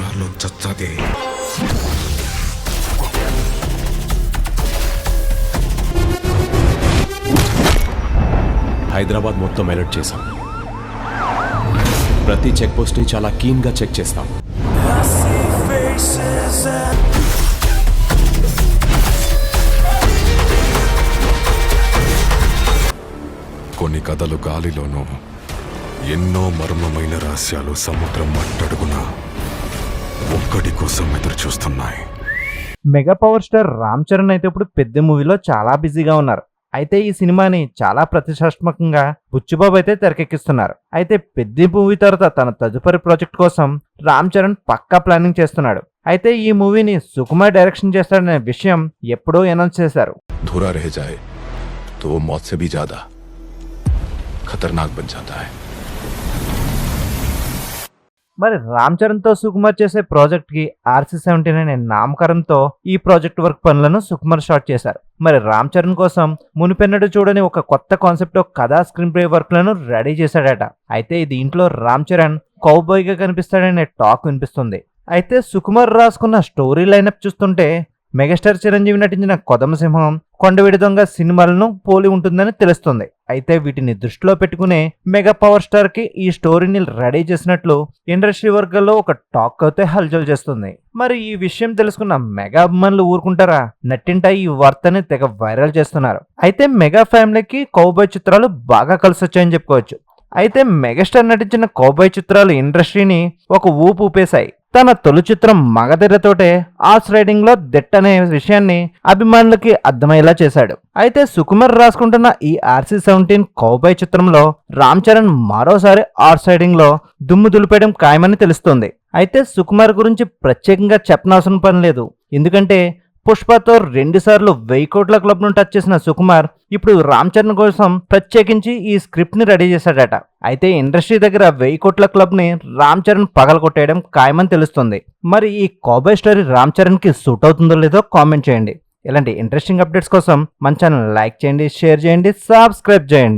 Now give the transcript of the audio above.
భరోసా they Hyderabad మొత్తం alert చేశాం. ప్రతి చెక్ పోస్ట్ని చాలా కీన్గా చెక్ చేస్తాం. కొన్ని కథలు గాలిలోనూ ఎన్నో మర్మమైన రహస్యాలు సముద్రం మట్టడుగున ఒక్కటి కోసం ఎదురు చూస్తున్నాయి mega power star Ram Charan అయితే ఇప్పుడు పెద్ద మూవీలో చాలా బిజీగా ఉన్నారు. అయితే ఈ సినిమాని చాలా ప్రతిష్టాత్మకంగా బుచ్చిబాబు అయితే తెరకెక్కిస్తున్నారు. అయితే పెద్ద మూవీ తర్వాత తన తదుపరి ప్రాజెక్ట్ కోసం రామ్ చరణ్ పక్కా ప్లానింగ్ చేస్తున్నాడు. అయితే ఈ మూవీని సుకుమార్ డైరెక్షన్ చేస్తాడనే విషయం ఎప్పుడో అనౌన్స్ చేశారు. ధూరా రహ జాయే తో సే భీ జాదా ఖతర్నాక్ బన్ జాతా హై. మరి రామ్ చరణ్తో సుకుమార్ చేసే ప్రాజెక్ట్కి ఆర్సీ సెవెంటీన్ అనే నామకరణంతో ఈ ప్రాజెక్ట్ వర్క్ పనులను సుకుమార్ స్టార్ట్ చేశారు. మరి రామ్ చరణ్ కోసం మునిపెన్నడు చూడని ఒక కొత్త కాన్సెప్ట్ కథా స్క్రీన్ ప్లే వర్క్లను రెడీ చేశాడట. అయితే దీంట్లో రామ్ చరణ్ కౌబోయ్గా కనిపిస్తాడనే టాక్ వినిపిస్తుంది. అయితే సుకుమార్ రాసుకున్న స్టోరీ లైనప్ చూస్తుంటే మెగాస్టార్ చిరంజీవి నటించిన కొదమసింహం కొండవిడి దొంగ సినిమాలను పోలి ఉంటుందని తెలుస్తుంది. అయితే వీటిని దృష్టిలో పెట్టుకునే మెగా పవర్ స్టార్కి ఈ స్టోరీని రెడీ చేసినట్లు ఇండస్ట్రీ వర్గాల్లో ఒక టాక్ అయితే హల్చల్ చేస్తుంది. మరి ఈ విషయం తెలుసుకున్న మెగా అభిమానులు ఊరుకుంటారా? నట్టింట ఈ వార్తని తెగ వైరల్ చేస్తున్నారు. అయితే మెగా ఫ్యామిలీకి కౌబాయ్ చిత్రాలు బాగా కలిసి వచ్చాయని చెప్పుకోవచ్చు. అయితే మెగాస్టార్ నటించిన కౌబాయ్ చిత్రాలు ఇండస్ట్రీని ఒక ఊపు ఊపేశాయి. తన తొలి చిత్రం మగధీరతోటే ఆర్స్ రైడింగ్లో దిట్టనే విషయాన్ని అభిమానులకి అర్థమయ్యేలా చేశాడు. అయితే సుకుమార్ రాసుకుంటున్న ఈ ఆర్సీ సెవెంటీన్ కౌబాయ్ చిత్రంలో రామ్ చరణ్ మరోసారి ఆర్స్ రైడింగ్లో దుమ్ము దులిపేయడం ఖాయమని తెలుస్తోంది. అయితే సుకుమార్ గురించి ప్రత్యేకంగా చెప్పనవసరం పని లేదు. ఎందుకంటే పుష్పతో రెండుసార్లు వెయ్యి కోట్ల క్లబ్ను టచ్ చేసిన సుకుమార్ ఇప్పుడు రామ్ చరణ్ కోసం ప్రత్యేకించి ఈ స్క్రిప్ట్ని రెడీ చేశాడట. అయితే ఇండస్ట్రీ దగ్గర వెయ్యి కోట్ల క్లబ్ని రామ్ చరణ్ పగల కొట్టేయడం ఖాయమని తెలుస్తుంది. మరి ఈ కాబాయ్ స్టోరీ రామ్ చరణ్కి సూట్ అవుతుందో లేదో కామెంట్ చేయండి. ఇలాంటి ఇంట్రెస్టింగ్ అప్డేట్స్ కోసం మన ఛానల్ లైక్ చేయండి షేర్ చేయండి సబ్స్క్రైబ్ చేయండి.